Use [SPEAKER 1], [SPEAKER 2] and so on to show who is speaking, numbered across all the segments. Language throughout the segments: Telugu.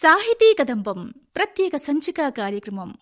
[SPEAKER 1] సాహితీ కదంబం ప్రత్యేక సంచికా కార్యక్రమం.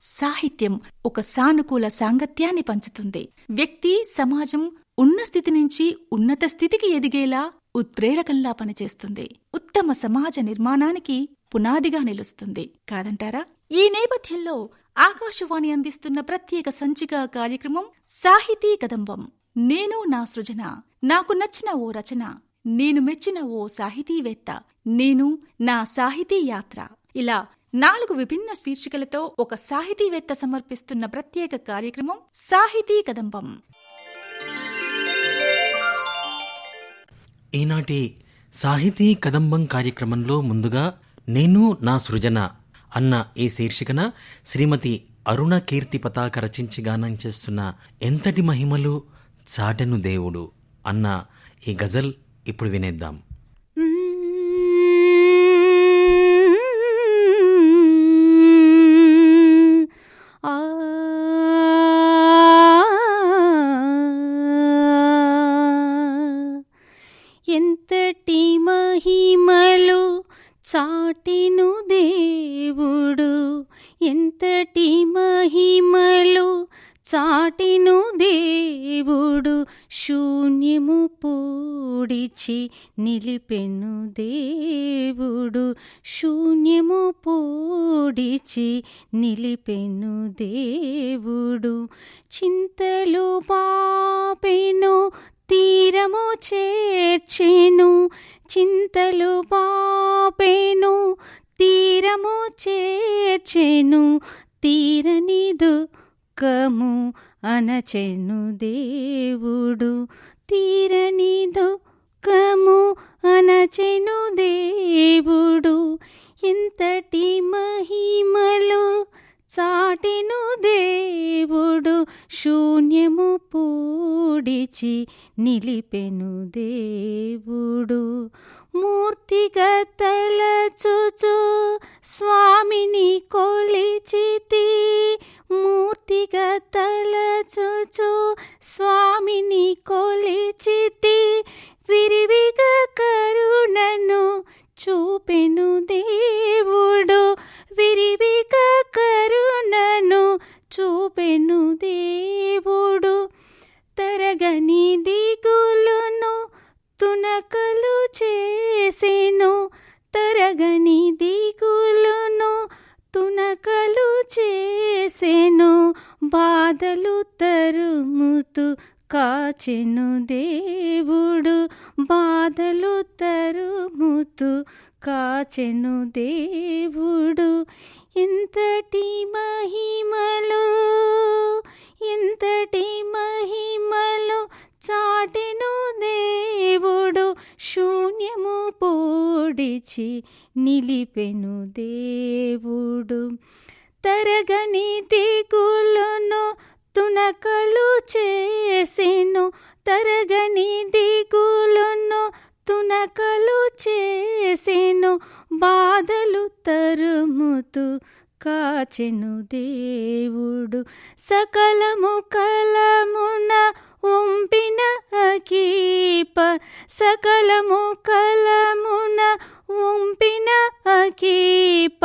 [SPEAKER 1] సాహిత్యం ఒక సానుకూల సాంగత్యాన్ని పంచుతుంది. వ్యక్తి సమాజం ఉన్న స్థితి నుంచి ఉన్నత స్థితికి ఎదిగేలా ఉత్ప్రేరకంలా పనిచేస్తుంది. ఉత్తమ సమాజ నిర్మాణానికి పునాదిగా నిలుస్తుంది. కాదంటారా? ఈ నేపథ్యంలో ఆకాశవాణి అందిస్తున్న ప్రత్యేక సంచిక కార్యక్రమం సాహితీ కదంబం. నేను నా సృజన నాకు నచ్చిన ఓ రచన. నేను మెచ్చిన ఓ సాహితీవేత్త. నేను నా సాహితీ యాత్ర. ఇలా నాలుగు విభిన్న శీర్షికలతో ఒక సాహితీవేత్త సమర్పిస్తున్న ప్రత్యేక కార్యక్రమం సాహితీ కదంబం.
[SPEAKER 2] ఈనాటి సాహితీ కదంబం కార్యక్రమంలో ముందుగా నేను నా సృజన అన్న ఈ శీర్షికన శ్రీమతి అరుణ కీర్తి పతాక రచించి గానం చేస్తున్న ఎంతటి మహిమలు చాటెను దేవుడు అన్న ఈ గజల్ ఇప్పుడు వినేద్దాం
[SPEAKER 3] పూడిచి నిలిపెను దేవుడు. శూన్యము పూడిచి నిలిపెను దేవుడు. చింతలు పాపెను తీరము చేర్చెను. చింతలు పాపెను తీరము చేర్చెను. తీరని దుఃఖము అనచెను దేవుడు. తీరని దుఃఖము అనచెను దేవుడు. ఇంతటి మహిమలు చాటిను దేవుడు. శూన్యము పూడిచి నిలిపెను దేవుడు. మూర్తిగా తలచుచు స్వామిని కొలిచితి. మూర్తిగా తలచుచు స్వామిని కొలిచితి. చూపెను దేవుడు విరివిక కరుణను చూపెను దేవుడు. తరగని దిగులును తునకలు చేసెను తరగని దిగులును తునకలు చేసెను బాధలు తరుముతు కాచెను దేవుడు బాధలు తరుముతు కాచెను దేవుడు. ఇంతటి మహిమలు ఇంతటి మహిమలు చాటెను దేవుడు. శూన్యము పోడిచి నిలిపెను దేవుడు. తరగని దిగులును తునకలు చేసెను తరగని దిగులును తునకలు చేసెను బాధలు తరుముతూ కాచెను దేవుడు. సకలము కలమున ఉంపిన అకీప సకలము కలమున ఉంపిన అకీప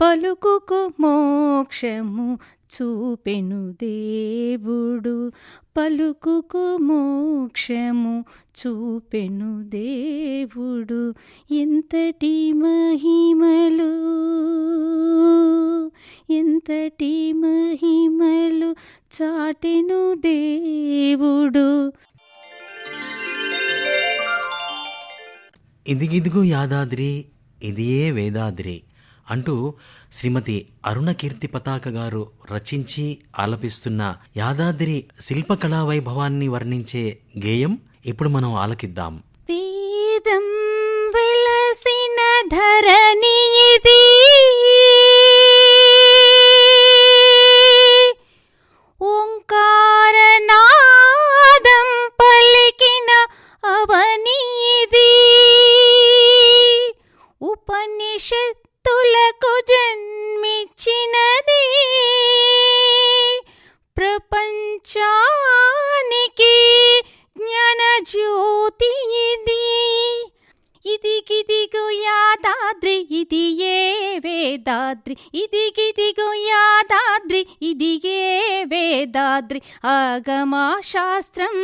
[SPEAKER 3] పలుకుకు మోక్షము చూపెను దేవుడు పలుకుకు మోక్షము చూపెను దేవుడు. ఎంతటి మహిమలు ఎంతటి మహిమలు చాటెను దేవుడు.
[SPEAKER 2] ఇదిగిదిగు యాదాద్రి ఇదియే వేదాద్రి. అంటూ శ్రీమతి అరుణకీర్తి పతాక గారు రచించి ఆలపిస్తున్న యాదాద్రి శిల్పకళా వైభవాన్ని వర్ణించే గేయం ఇప్పుడు మనం ఆలకిద్దాం.
[SPEAKER 3] వేదం వెలసిన ధరణి ఇది. ఓంకారనాదం పలికిన అవని ఇది. జంతులకు జన్మిచ్చినది ప్రపంచానికి జ్ఞానజ్యోతి ఇది. ఇదిగిదిగో యాదాద్రి ఇది ఏ వేదాద్రి? ఇదిగిదిగో యాదాద్రి ఇది ఏ వేదాద్రి? ఆగమా శాస్త్రం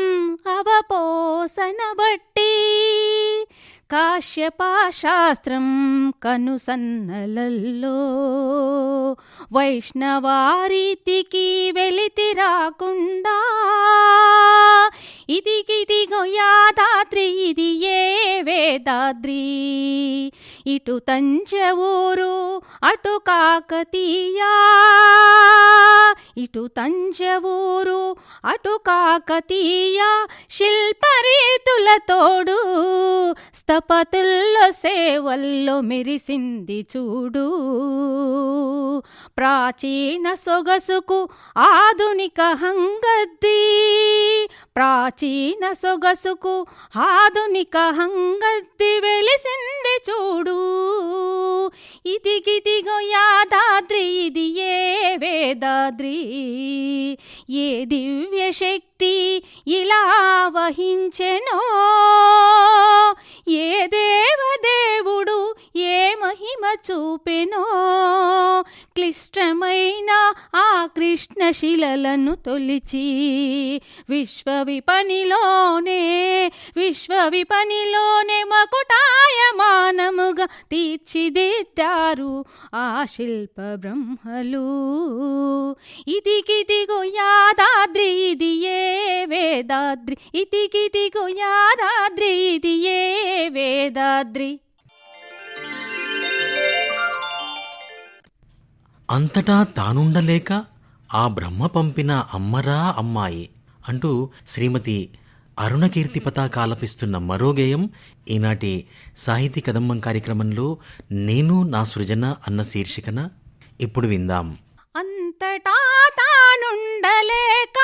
[SPEAKER 3] అవపోసన బట్టి కాశ్యపాశాస్త్రం కనుసన్నలల్లో వైష్ణవారీతికి వెలితి రాకుండా. ఇదిగిదిగో యాదాద్రి ఇది ఏ వేదాద్రి? ఇటు తంజవూరు అటు కాకతీయా. ఇటు తంజవూరు అటు కాకతీయ శిల్పరీతుల తోడు స్థపతుల్లో సేవల్లో మెరిసింది చూడు. ప్రాచీన సొగసుకు ఆధునిక హంగద్ది ప్రాచీన సొగసుకు ఆధునిక హంగద్ది వెలిసింది చూడు. ఇదిగిదిగో యాదాద్రి ఇది ఏ వేదాద్రి? ఏ దివ్య శక్తి ఇలా వహించెనో. ఏ దేవదేవుడు ఏ మహిమ చూపెనో. క్లిష్టమైన ఆ కృష్ణ శిలలను తొలిచి విశ్వవిపనిలోనే విశ్వవిపనిలోనే మకుటాయమానముగా తీర్చిదిద్దారు ఆ శిల్ప బ్రహ్మలు ఇదిగిదిగో యాదాద్రి ఇది ఏ వేదాద్రి? ఇదిగిదిగో యాదాద్రి ఇది ఏ వేదాద్రి?
[SPEAKER 2] అంతటా తానుండలేక ఆ బ్రహ్మ పంపిన అమ్మరా అమ్మాయి అంటూ శ్రీమతి అరుణకీర్తి పతాక ఆలపిస్తున్న మరో గేయం ఈనాటి సాహితీ కదంబం కార్యక్రమంలో నేను నా సృజన అన్న శీర్షికన ఇప్పుడు విందాం.
[SPEAKER 3] అంతటా తానుండలేక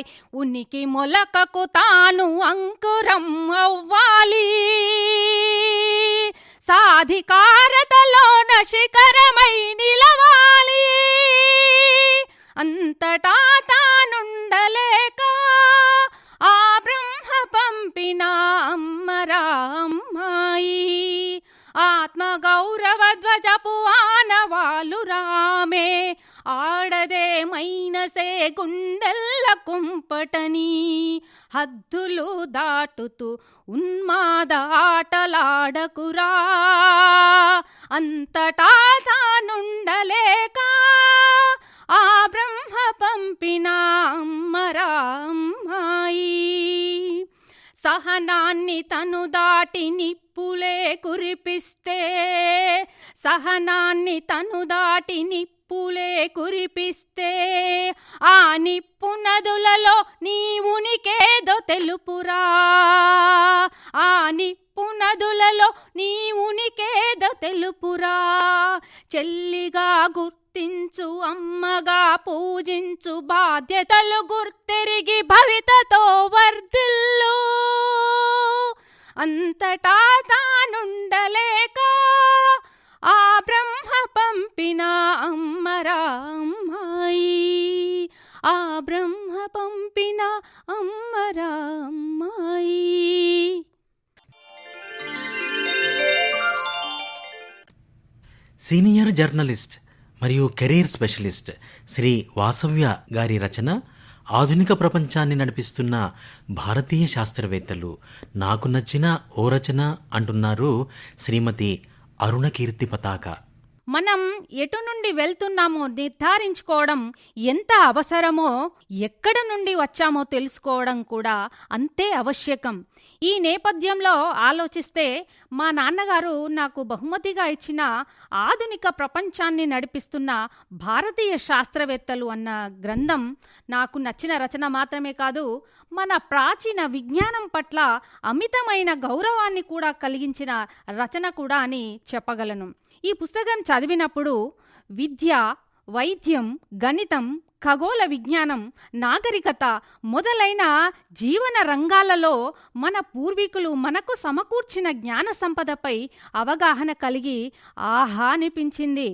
[SPEAKER 3] వెల్లువై ఉనికి మొలకకు తాను అంకురం అవ్వాలి. సాధికారతలోన శిఖరమై నిలవాలి. అంతటా తానుండలేక ఆ బ్రహ్మ పంపిన అమ్మరా అమ్మాయి ఆత్మ ధ్వజపు ఆనవాలు రామే. ఆడదే మైనసే గుండెల్ల కుంపటనీ హద్దులు దాటుతూ ఉన్మాద ఆటలాడకురా అంతటా తానుండలేక ఆ బ్రహ్మ పంపిన అమ్మరా అమ్మాయి. సహనాన్ని తను దాటి నిప్పులే కురిపిస్తే సహనాన్ని తను దాటి నిప్పు నిప్పులే కురిపిస్తే ఆ నిప్పు నదులలో నీ ఉనికేదో తెలుపురా. ఆ నిప్పు నదులలో నీ ఉనికేదో తెలుపురా. చెల్లిగా గుర్తించు అమ్మగా పూజించు బాధ్యతలు గుర్తెరిగి భవితతో వర్ధిల్లు. అంతటా తానుండలేక ఆ బ్రహ్మ పంపిన అమ్మరా అమ్మాయి ఆ బ్రహ్మ పంపిన అమ్మరా అమ్మాయి
[SPEAKER 2] సీనియర్ జర్నలిస్ట్ మరియు కెరీర్ స్పెషలిస్ట్ శ్రీ వాసవ్య గారి రచన ఆధునిక ప్రపంచాన్ని నడిపిస్తున్న భారతీయ శాస్త్రవేత్తలు. నాకు నచ్చిన ఓ రచన అంటున్నారు శ్రీమతి අරුණ කීර්ති පතාකා
[SPEAKER 3] మనం ఎటు నుండి వెళ్తున్నామో నిర్ధారించుకోవడం ఎంత అవసరమో ఎక్కడ నుండి వచ్చామో తెలుసుకోవడం కూడా అంతే ఆవశ్యకం. ఈ నేపథ్యంలో ఆలోచిస్తే మా నాన్నగారు నాకు బహుమతిగా ఇచ్చిన ఆధునిక ప్రపంచాన్ని నడిపిస్తున్న భారతీయ శాస్త్రవేత్తలు అన్న గ్రంథం నాకు నచ్చిన రచన మాత్రమే కాదు మన ప్రాచీన విజ్ఞానం పట్ల అమితమైన గౌరవాన్ని కూడా కలిగించిన రచన కూడా అని చెప్పగలను. ఈ పుస్తకం చదివినప్పుడు విద్య వైద్యం గణితం ఖగోళ విజ్ఞానం నాగరికత మొదలైన జీవన రంగాలలో మన పూర్వీకులు మనకు సమకూర్చిన జ్ఞాన సంపదపై అవగాహన కలిగి ఆహా అనిపించింది.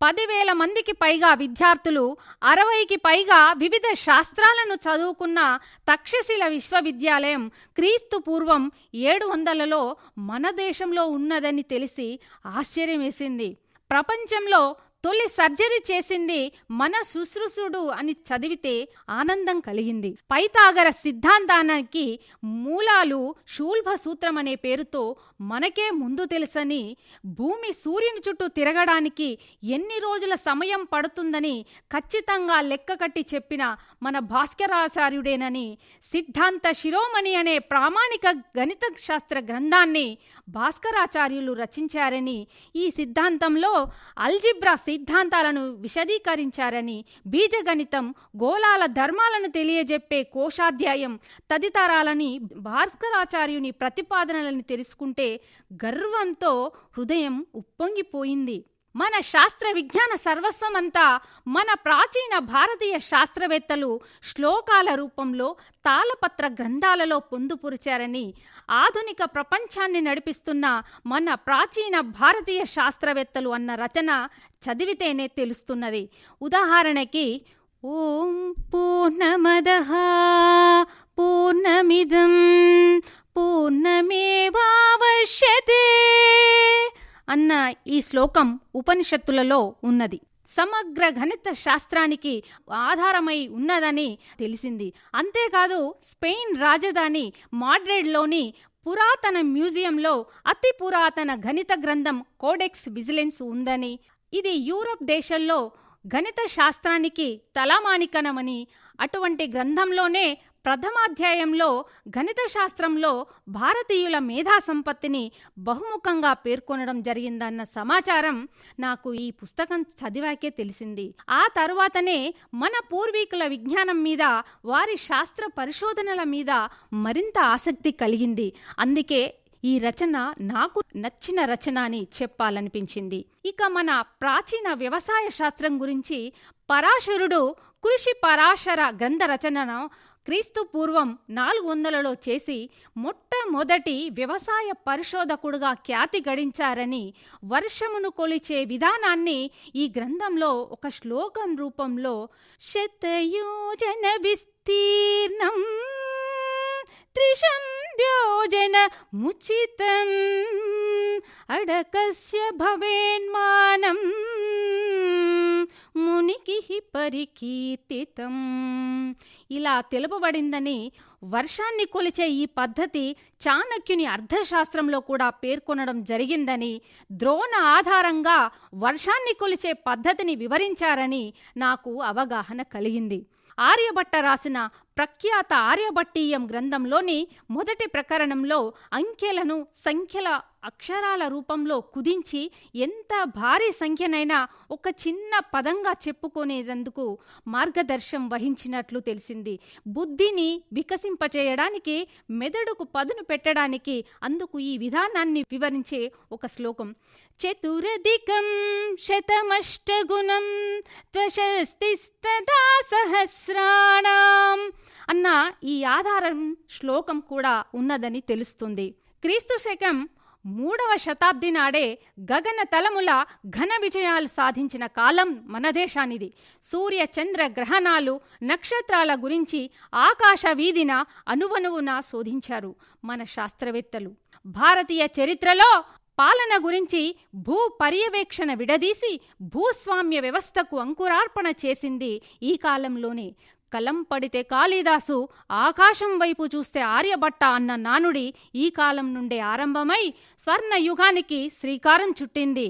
[SPEAKER 3] పదివేల మందికి పైగా విద్యార్థులు అరవైకి పైగా వివిధ శాస్త్రాలను చదువుకున్న తక్షశిల విశ్వవిద్యాలయం క్రీస్తు పూర్వం ఏడు వందలలో మన దేశంలో ఉన్నదని తెలిసి ఆశ్చర్యం వేసింది ప్రపంచంలో తొలి సర్జరీ చేసింది మన శుశ్రూషుడు అని చదివితే ఆనందం కలిగింది. పైతాగర సిద్ధాంతానికి మూలాలు శూల్భ సూత్రం అనే పేరుతో మనకే ముందు తెలుసని భూమి సూర్యుని చుట్టూ తిరగడానికి ఎన్ని రోజుల సమయం పడుతుందని ఖచ్చితంగా లెక్క కట్టి చెప్పిన మన భాస్కరాచార్యుడేనని సిద్ధాంత శిరోమణి అనే ప్రామాణిక గణిత శాస్త్ర గ్రంథాన్ని భాస్కరాచార్యులు రచించారని ఈ సిద్ధాంతంలో అల్జిబ్రా సిద్ధాంతాలను విశదీకరించారని బీజగణితం గోళాల ధర్మాలను తెలియజెప్పే కోశాధ్యాయం తదితరాలని భాస్కరాచార్యుని ప్రతిపాదనలను తెలుసుకుంటే గర్వంతో హృదయం ఉప్పొంగిపోయింది. మన శాస్త్ర విజ్ఞాన సర్వస్వమంతా మన ప్రాచీన భారతీయ శాస్త్రవేత్తలు శ్లోకాల రూపంలో తాళపత్ర గ్రంథాలలో పొందుపరిచారని ఆధునిక ప్రపంచాన్ని నడిపిస్తున్న మన ప్రాచీన భారతీయ శాస్త్రవేత్తలు అన్న రచన చదివితేనే తెలుస్తున్నది. ఉదాహరణకి ఓం పూర్ణమద పూర్ణమిదం పూర్ణమేవావశ్యతే అన్న ఈ శ్లోకం ఉపనిషత్తులలో ఉన్నది. సమగ్ర గణిత శాస్త్రానికి ఆధారమై ఉన్నదని తెలిసింది. అంతేకాదు స్పెయిన్ రాజధాని మాడ్రిడ్లోని పురాతన మ్యూజియంలో అతి పురాతన గణిత గ్రంథం కోడెక్స్ విజిలెన్స్ ఉందని ఇది యూరప్ దేశంలో గణిత శాస్త్రానికి తలమానికనమని అటువంటి గ్రంథంలోనే ప్రథమాధ్యాయంలో గణిత శాస్త్రంలో భారతీయుల మేధా సంపత్తిని బహుముఖంగా పేర్కొనడం జరిగిందన్న సమాచారం నాకు ఈ పుస్తకం చదివాకే తెలిసింది. ఆ తరువాతనే మన పూర్వీకుల విజ్ఞానం మీద వారి శాస్త్ర పరిశోధనల మీద మరింత ఆసక్తి కలిగింది. అందుకే ఈ రచన నాకు నచ్చిన రచన అని చెప్పాలనిపించింది. ఇక మన ప్రాచీన వ్యవసాయ శాస్త్రం గురించి పరాశరుడు కృషి పరాశర గ్రంథ రచనను క్రీస్తు పూర్వం నాలుగు వందలలో చేసి మొట్టమొదటి వ్యవసాయ పరిశోధకుడుగా ఖ్యాతి గడించారని వర్షమును కొలిచే విధానాన్ని ఈ గ్రంథంలో ఒక శ్లోకం రూపంలో శతయోజన విస్తీర్ణం త్రిశంద్యోజన ముచితం అడకస్య భవేన్మానం. మునికి పరికీర్తితం. ఇలా తెలుపబడిందని వర్షాన్ని కొలిచే ఈ పద్ధతి చాణక్యుని అర్థశాస్త్రంలో కూడా పేర్కొనడం జరిగిందని ద్రోణ ఆధారంగా వర్షాన్ని కొలిచే పద్ధతిని వివరించారని నాకు అవగాహన కలిగింది. ఆర్యభట్ట రాసిన ప్రఖ్యాత ఆర్యభట్టీయం గ్రంథంలోని మొదటి ప్రకరణంలో అంకెలను సంఖ్యల అక్షరాల రూపంలో కుదించి ఎంత భారీ సంఖ్యనైనా ఒక చిన్న పదంగా చెప్పుకునేందుకు మార్గదర్శం వహించినట్లు తెలిసింది. బుద్ధిని వికసింపచేయడానికి మెదడుకు పదును పెట్టడానికి అందుకు ఈ విధానాన్ని వివరించే ఒక శ్లోకం. చతురధికం శతమష్టగుణం త్వశస్తిస్తదా సహస్రాణం అన్న ఈ ఆధారం శ్లోకం కూడా ఉన్నదని తెలుస్తుంది. క్రీస్తు శకం మూడవ శతాబ్ది నాడే గగన తలముల ఘన విజయాలు సాధించిన కాలం మన దేశానిది. సూర్య చంద్ర గ్రహణాలు నక్షత్రాల గురించి ఆకాశ వీధిన అనువనువున శోధించారు మన శాస్త్రవేత్తలు. భారతీయ చరిత్రలో పాలన గురించి భూ పర్యవేక్షణ విడదీసి భూస్వామ్య వ్యవస్థకు అంకురార్పణ చేసింది ఈ కాలంలోనే. కలం పడితే కాళిదాసు ఆకాశం వైపు చూస్తే ఆర్యభట్ట అన్న నానుడి ఈ కాలం నుండే ఆరంభమై స్వర్ణ యుగానికి శ్రీకారం చుట్టింది.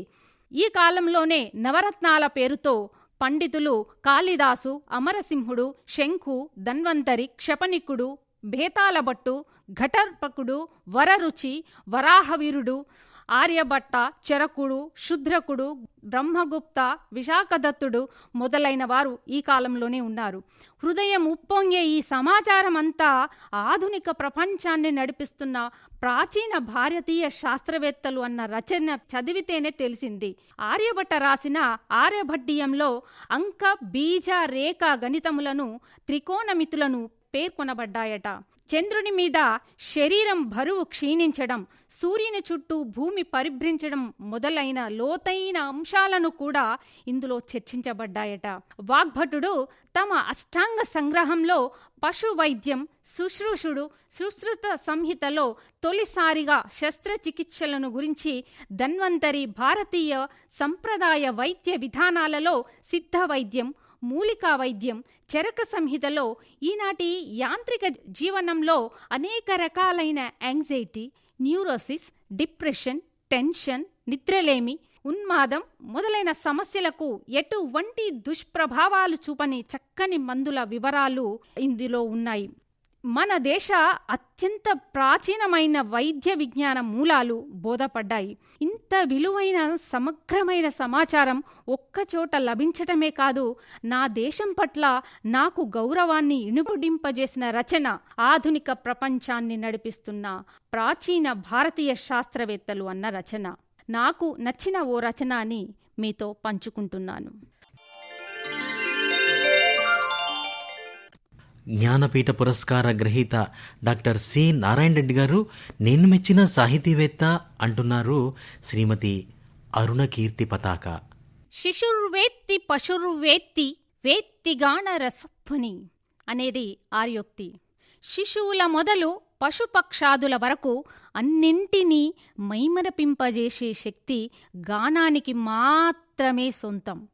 [SPEAKER 3] ఈ కాలంలోనే నవరత్నాల పేరుతో పండితులు కాళిదాసు అమరసింహుడు శంఖు ధన్వంతరి క్షపణికుడు భేతాలభట్టు ఘటర్పకుడు వరరుచి వరాహవీరుడు ఆర్యభట్ట చరకుడు శుద్రకుడు బ్రహ్మగుప్త విశాఖదత్తుడు మొదలైన వారు ఈ కాలంలోనే ఉన్నారు. హృదయం ఉప్పొంగే ఈ సమాచారం అంతా ఆధునిక ప్రపంచాన్ని నడిపిస్తున్న ప్రాచీన భారతీయ శాస్త్రవేత్తలు అన్న రచన చదివితేనే తెలిసింది. ఆర్యభట్ట రాసిన ఆర్యభట్టీయంలో అంక బీజ రేఖ గణితములను త్రికోణమితులను పేర్కొనబడ్డాయట. చంద్రుని మీద శరీరం బరువు క్షీణించడం సూర్యుని చుట్టూ భూమి పరిభ్రించడం మొదలైన లోతైన అంశాలను కూడా ఇందులో చర్చించబడ్డాయట. వాగ్భటుడు తమ అష్టాంగ సంగ్రహంలో పశు వైద్యం శుశ్రూషుడు సుశ్రుత సంహితలో తొలిసారిగా శస్త్రచికిత్సలను గురించి ధన్వంతరి భారతీయ సంప్రదాయ వైద్య విధానాలలో సిద్ధ వైద్యం మూలికా వైద్యం చరక సంహితలో ఈనాటి యాంత్రిక జీవనంలో అనేక రకాలైన యాంగ్జైటీ న్యూరోసిస్ డిప్రెషన్ టెన్షన్ నిద్రలేమి ఉన్మాదం మొదలైన సమస్యలకు ఎటువంటి దుష్ప్రభావాలు చూపని చక్కని మందుల వివరాలు ఇందులో ఉన్నాయి. మన దేశ అత్యంత ప్రాచీనమైన వైద్య విజ్ఞాన మూలాలు బోధపడ్డాయి. ఇంత విలువైన సమగ్రమైన సమాచారం ఒక్కచోట లభించటమే కాదు నా దేశం పట్ల నాకు గౌరవాన్ని ఇనుపుడింపజేసిన రచన ఆధునిక ప్రపంచాన్ని నడిపిస్తున్న ప్రాచీన భారతీయ శాస్త్రవేత్తలు అన్న రచన. నాకు నచ్చిన ఓ రచన అని మీతో పంచుకుంటున్నాను.
[SPEAKER 2] జ్ఞానపీఠ పురస్కార గ్రహీత డాక్టర్ సి నారాయణ రెడ్డి గారు నేను మెచ్చిన సాహితీవేత్త అంటున్నారు శ్రీమతి అరుణకీర్తి పతాక.
[SPEAKER 3] శిశుర్వేత్తి పశుర్వేత్తి వేత్తిగాణ రసప్పని అనేది ఆర్యోక్తి. శిశువుల మొదలు పశుపక్షాదుల వరకు అన్నింటినీ మైమరపింపజేసే శక్తి గానానికి మాత్రమే సొంతం.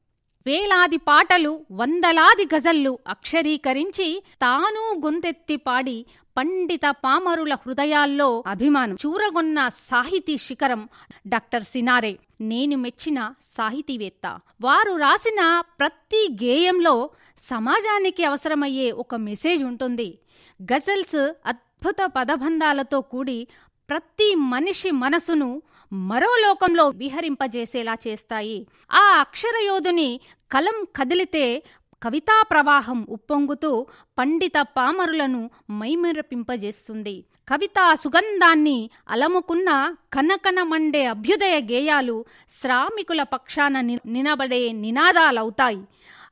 [SPEAKER 3] వేలాది పాటలు వందలాది గజల్లు అక్షరీకరించి తానూ గొంతెత్తి పాడి పండిత పామరుల హృదయాల్లో అభిమానం చూరగొన్న సాహితీ శిఖరం డాక్టర్ సినారే. నేను మెచ్చిన సాహితీవేత్త. వారు రాసిన ప్రతి గేయంలో సమాజానికి అవసరమయ్యే ఒక మెసేజ్ ఉంటుంది. గజల్స్ అద్భుత పదబంధాలతో కూడి ప్రతి మనిషి మనసును మరో లోకంలో విహరింపజేసేలా చేస్తాయి. ఆ అక్షరయోధుని కలం కదిలితే కవితా ప్రవాహం ఉప్పొంగుతూ పండిత పామరులను మైమరపింపజేస్తుంది. కవితా సుగంధాన్ని అలముకున్న కనకన మండే అభ్యుదయ గేయాలు శ్రామికుల పక్షాన నినబడే నినాదాలవుతాయి.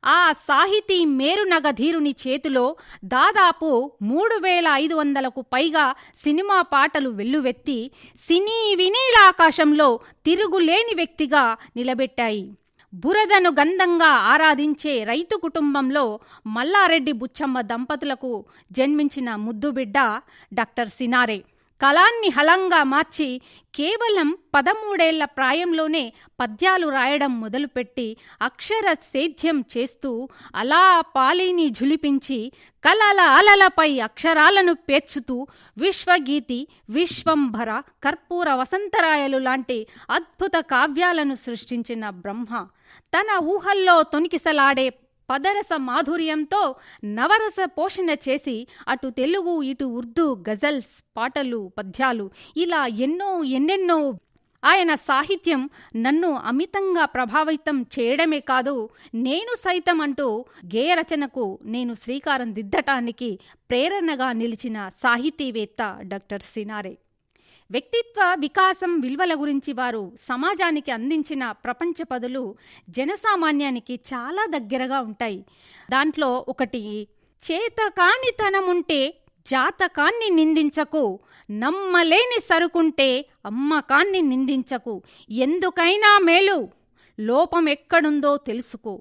[SPEAKER 3] ఆ సాహితీ మేరునగధీరుని చేతిలో దాదాపు మూడు వేల ఐదు వందలకు పైగా సినిమా పాటలు వెల్లువెత్తి సినీ వినీలాకాశంలో తిరుగులేని వ్యక్తిగా నిలబెట్టాయి. బురదను గంధంగా ఆరాధించే రైతు కుటుంబంలో మల్లారెడ్డి బుచ్చమ్మ దంపతులకు జన్మించిన ముద్దుబిడ్డ డాక్టర్ సినారే. కళాన్ని హలంగా మార్చి కేవలం పదమూడేళ్ళ ప్రాయంలోనే పద్యాలు రాయడం మొదలుపెట్టి అక్షర సేద్యం చేస్తూ అలా పాలిని ఝులిపించి కలల అలలపై అక్షరాలను పేర్చుతూ విశ్వగీతి విశ్వంభర కర్పూర వసంతరాయలు లాంటి అద్భుత కావ్యాలను సృష్టించిన బ్రహ్మ తన ఊహల్లో తొనికిసలాడే పదరస మాధుర్యంతో నవరస పోషణ చేసి అటు తెలుగు ఇటు ఉర్దూ గజల్స్ పాటలు పద్యాలు ఇలా ఎన్నో ఎన్నెన్నో ఆయన సాహిత్యం నన్ను అమితంగా ప్రభావితం చేయడమే కాదు నేను సైతం అంటూ గేయ రచనకు నేను శ్రీకారం దిద్దటానికి ప్రేరణగా నిలిచిన సాహితీవేత్త డాక్టర్ సినారే. వ్యక్తిత్వ వికాసం విలువల గురించి వారు సమాజానికి అందించిన ప్రపంచ పదులు జనసామాన్యానికి చాలా దగ్గరగా ఉంటాయి. దాంట్లో ఒకటి చేతకానితనముంటే జాతకాన్ని నిందించకు నమ్మలేని సరుకుంటే అమ్మకాన్ని నిందించకు ఎందుకైనా మేలు లోపం ఎక్కడుందో తెలుసుకో.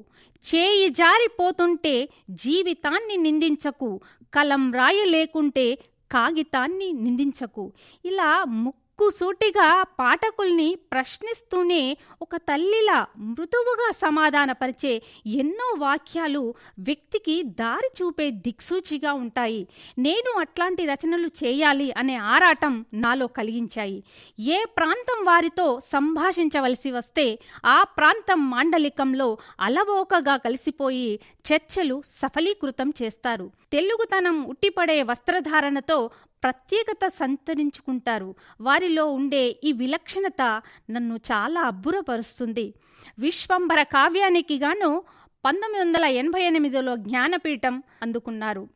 [SPEAKER 3] చేయి జారిపోతుంటే జీవితాన్ని నిందించకు కలం రాయ లేకుంటే కాగితాన్ని నిందించకు. ఇలా ముక్ ముక్కుసూటిగా పాఠకుల్ని ప్రశ్నిస్తూనే ఒక తల్లిలా మృదువుగా సమాధానపరిచే ఎన్నో వాక్యాలు వ్యక్తికి దారి చూపే దిక్సూచిగా ఉంటాయి. నేను అట్లాంటి రచనలు చేయాలి అనే ఆరాటం నాలో కలిగించాయి. ఏ ప్రాంతం వారితో సంభాషించవలసి వస్తే ఆ ప్రాంతం మాండలికంలో అలవోకగా కలిసిపోయి చర్చలు సఫలీకృతం చేస్తారు. తెలుగుతనం ఉట్టిపడే వస్త్రధారణతో ప్రత్యేకత సంతరించుకుంటారు. వారిలో ఉండే ఈ విలక్షణత నన్ను చాలా అబ్బురపరుస్తుంది. విశ్వంబర కావ్యానికి గాను పంతొమ్మిది వందల ఎనభై ఎనిమిదిలో జ్ఞానపీఠం అందుకున్నారు.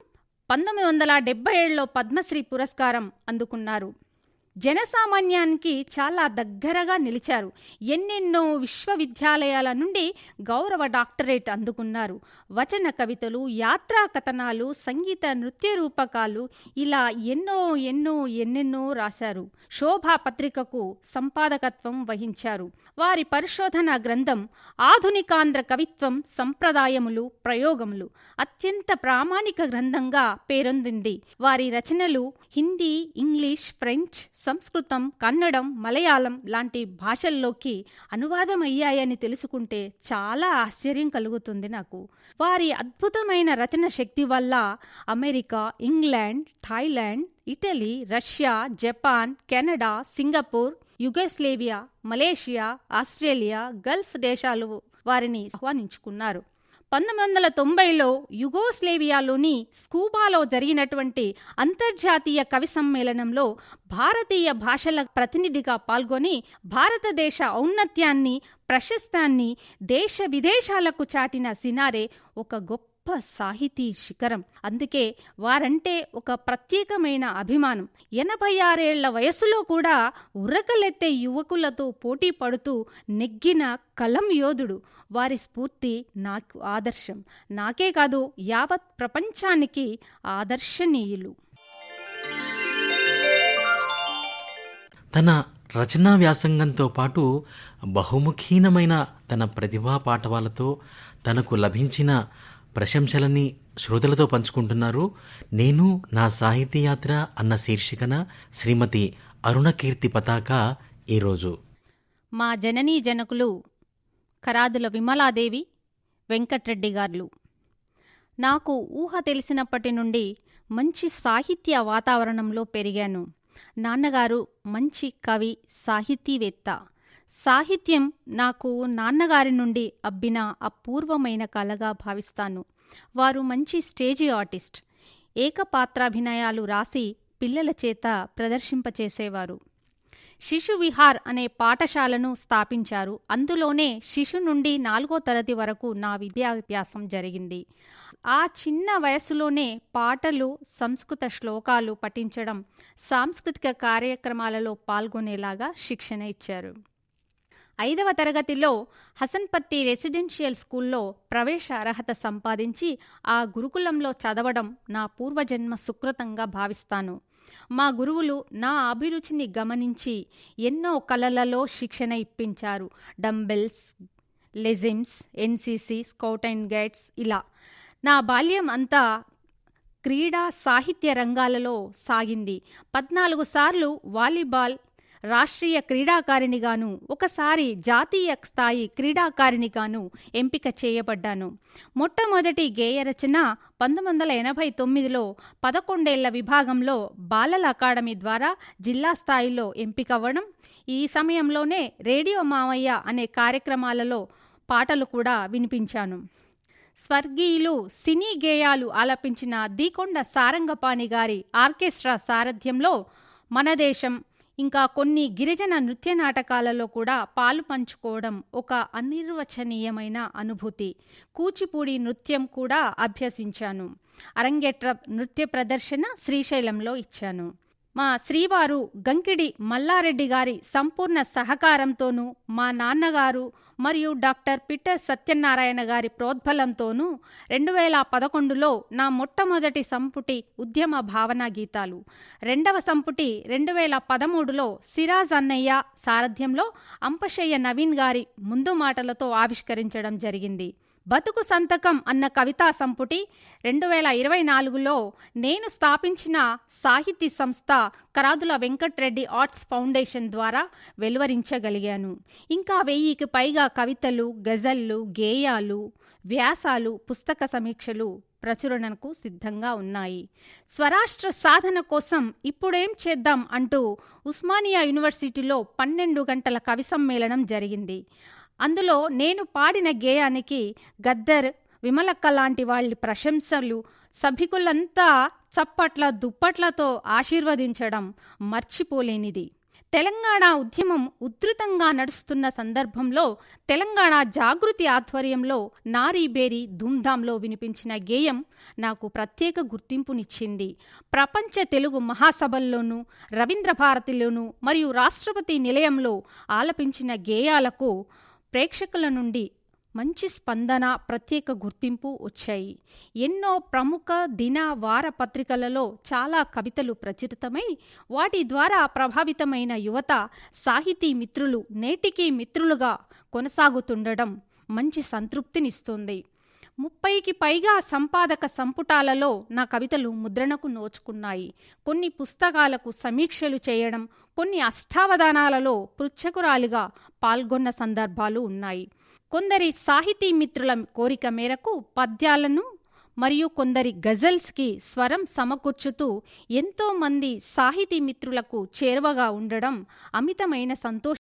[SPEAKER 3] పంతొమ్మిది వందల డెబ్బై ఏడులో పద్మశ్రీ పురస్కారం అందుకున్నారు. జనసామాన్యానికి చాలా దగ్గరగా నిలిచారు. ఎన్నెన్నో విశ్వవిద్యాలయాల నుండి గౌరవ డాక్టరేట్ అందుకున్నారు. వచన కవితలు యాత్రా కథనాలు సంగీత నృత్య రూపకాలు ఇలా ఎన్నో ఎన్నో ఎన్నెన్నో రాశారు. శోభా పత్రికకు సంపాదకత్వం వహించారు. వారి పరిశోధన గ్రంథం ఆధునికాంధ్ర కవిత్వం సంప్రదాయములు ప్రయోగములు అత్యంత ప్రామాణిక గ్రంథంగా పేరొందింది. వారి రచనలు హిందీ ఇంగ్లీష్ ఫ్రెంచ్ సంస్కృతం కన్నడం మలయాళం లాంటి భాషల్లోకి అనువాదమయ్యాయని తెలుసుకుంటే చాలా ఆశ్చర్యం కలుగుతుంది నాకు. వారి అద్భుతమైన రచన శక్తి వల్ల America England Thailand Italy Russia Japan Canada Singapore Yugoslavia Malaysia Australia Gulf దేశాలు వారిని ఆహ్వానించుకున్నారు. పంతొమ్మిది వందల తొంభైలో యుగోస్లేవియాలోని స్కూబాలో జరిగినటువంటి అంతర్జాతీయ కవి సమ్మేళనంలో భారతీయ భాషల ప్రతినిధిగా పాల్గొని భారతదేశ ఔన్నత్యాన్ని ప్రశస్తాన్ని దేశ విదేశాలకు చాటిన సినారే ఒక గొప్ప గొప్ప సాహితీ శిఖరం. అందుకే వారంటే ఒక ప్రత్యేకమైన అభిమానం. ఎనభై ఆరేళ్ళ వయసులో కూడా ఉరకలెత్తే యువకులతో పోటీ పడుతూ నెగ్గిన కలం యోధుడు. వారి స్ఫూర్తి నాకు ఆదర్శం. నాకే కాదు యావత్ ప్రపంచానికి ఆదర్శనీయులు.
[SPEAKER 2] తన రచనా వ్యాసంగంతో పాటు బహుముఖీనమైన తన ప్రతిభా పాఠవాలతో తనకు లభించిన ప్రశంసలని శ్రోతలతో పంచుకుంటున్నారు. నేను నా సాహితీ యాత్ర అన్న శీర్షికన శ్రీమతి అరుణకీర్తి పతాక ఈరోజు.
[SPEAKER 3] మా జననీ జనకులు కరాదుల విమలాదేవి వెంకట్రెడ్డి గారులు. నాకు ఊహ తెలిసినప్పటి నుండి మంచి సాహిత్య వాతావరణంలో పెరిగాను. నాన్నగారు మంచి కవి సాహితీవేత్త. సాహిత్యం నాకు నాన్నగారి నుండి అబ్బిన అపూర్వమైన కళగా భావిస్తాను. వారు మంచి స్టేజీ ఆర్టిస్ట్. ఏకపాత్రాభినయాలు రాసి పిల్లల చేత ప్రదర్శింపచేసేవారు. శిశు విహార్ అనే పాఠశాలను స్థాపించారు. అందులోనే శిశు నుండి నాలుగో తరగతి వరకు నా విద్యాభ్యాసం జరిగింది. ఆ చిన్న వయసులోనే పాటలు సంస్కృత శ్లోకాలు పఠించడం సాంస్కృతిక కార్యక్రమాలలో పాల్గొనేలాగా శిక్షణ ఇచ్చారు. ఐదవ తరగతిలో హసన్పత్తి రెసిడెన్షియల్ స్కూల్లో ప్రవేశ అర్హత సంపాదించి ఆ గురుకులంలో చదవడం నా పూర్వజన్మ సుకృతంగా భావిస్తాను. మా గురువులు నా అభిరుచిని గమనించి ఎన్నో కళలలో శిక్షణ ఇప్పించారు. డంబెల్స్ లెజిమ్స్ ఎన్సీసీ స్కౌట్ అండ్ గైడ్స్ ఇలా. నా బాల్యం అంతా క్రీడా సాహిత్య రంగాలలో సాగింది. పద్నాలుగు సార్లు వాలీబాల్ రాష్ట్రీయ క్రీడాకారిణిగాను ఒకసారి జాతీయ స్థాయి క్రీడాకారిణిగాను ఎంపిక చేయబడ్డాను. మొట్టమొదటి గేయ రచన పంతొమ్మిది వందల ఎనభై తొమ్మిదిలో పదకొండేళ్ళ విభాగంలో బాలల అకాడమీ ద్వారా జిల్లా స్థాయిలో ఎంపికవ్వడం ఈ సమయంలోనే రేడియో మావయ్య అనే కార్యక్రమాలలో పాటలు కూడా వినిపించాను. స్వర్గీయులు సినీ గేయాలు ఆలపించిన దీకొండ సారంగపాణి గారి ఆర్కెస్ట్రా సారథ్యంలో మన దేశం ఇంకా కొన్ని గిరిజన నృత్య నాటకాలలో కూడా పాలు పంచుకోవడం ఒక అనిర్వచనీయమైన అనుభూతి. కూచిపూడి నృత్యం కూడా అభ్యసించాను. అరంగేట్ర నృత్య ప్రదర్శన శ్రీశైలంలో ఇచ్చాను. మా శ్రీవారు గంకిడి మల్లారెడ్డి గారి సంపూర్ణ సహకారంతోనూ మా నాన్నగారు మరియు డాక్టర్ పిటర్ సత్యనారాయణ గారి ప్రోద్బలంతోనూ రెండు వేల పదకొండులో నా మొట్టమొదటి సంపుటి ఉద్యమ భావనా గీతాలు. రెండవ సంపుటి రెండు వేల పదమూడులో సిరాజ్ అన్నయ్య సారథ్యంలో అంపశయ్య నవీన్ గారి ముందు మాటలతో ఆవిష్కరించడం జరిగింది. బతుకు సంతకం అన్న కవితా సంపుటి రెండు వేల ఇరవై నాలుగులో నేను స్థాపించిన సాహితీ సంస్థ కరాదుల వెంకట్రెడ్డి ఆర్ట్స్ ఫౌండేషన్ ద్వారా వెలువరించగలిగాను. ఇంకా వెయ్యికి పైగా కవితలు గజళ్ళు గేయాలు వ్యాసాలు పుస్తక సమీక్షలు ప్రచురణకు సిద్ధంగా ఉన్నాయి. స్వరాష్ట్ర సాధన కోసం ఇప్పుడేం చేద్దాం అంటూ ఉస్మానియా యూనివర్సిటీలో పన్నెండు గంటల కవి సమ్మేళనం జరిగింది. అందులో నేను పాడిన గేయానికి గద్దర్ విమలక్క లాంటి వాళ్ళ ప్రశంసలు సభికులంతా చప్పట్ల దుప్పట్లతో ఆశీర్వదించడం మర్చిపోలేనిది. తెలంగాణ ఉద్యమం ఉధృతంగా నడుస్తున్న సందర్భంలో తెలంగాణ జాగృతి ఆధ్వర్యంలో నారీబేరి ధూమ్ధాంలో వినిపించిన గేయం నాకు ప్రత్యేక గుర్తింపునిచ్చింది. ప్రపంచ తెలుగు మహాసభల్లోనూ రవీంద్ర భారతిలోనూ మరియు రాష్ట్రపతి నిలయంలో ఆలపించిన గేయాలకు ప్రేక్షకుల నుండి మంచి స్పందన ప్రత్యేక గుర్తింపు వచ్చాయి. ఎన్నో ప్రముఖ దిన వార పత్రికలలో చాలా కవితలు ప్రచురితమై వాటి ద్వారా ప్రభావితమైన యువత సాహితీ మిత్రులు నేటికీ మిత్రులుగా కొనసాగుతుండడం మంచి సంతృప్తినిస్తుంది. ముప్పైకి పైగా సంపాదక సంపుటాలలో నా కవితలు ముద్రణకు నోచుకున్నాయి. కొన్ని పుస్తకాలకు సమీక్షలు చేయడం కొన్ని అష్టావధానాలలో పృచ్ఛకురాలిగా పాల్గొన్న సందర్భాలు ఉన్నాయి. కొందరి సాహితీ మిత్రుల కోరిక మేరకు పద్యాలను మరియు కొందరి గజల్స్కి స్వరం సమకూర్చుతూ ఎంతో మంది సాహితీ మిత్రులకు చేరువగా ఉండడం అమితమైన సంతోషం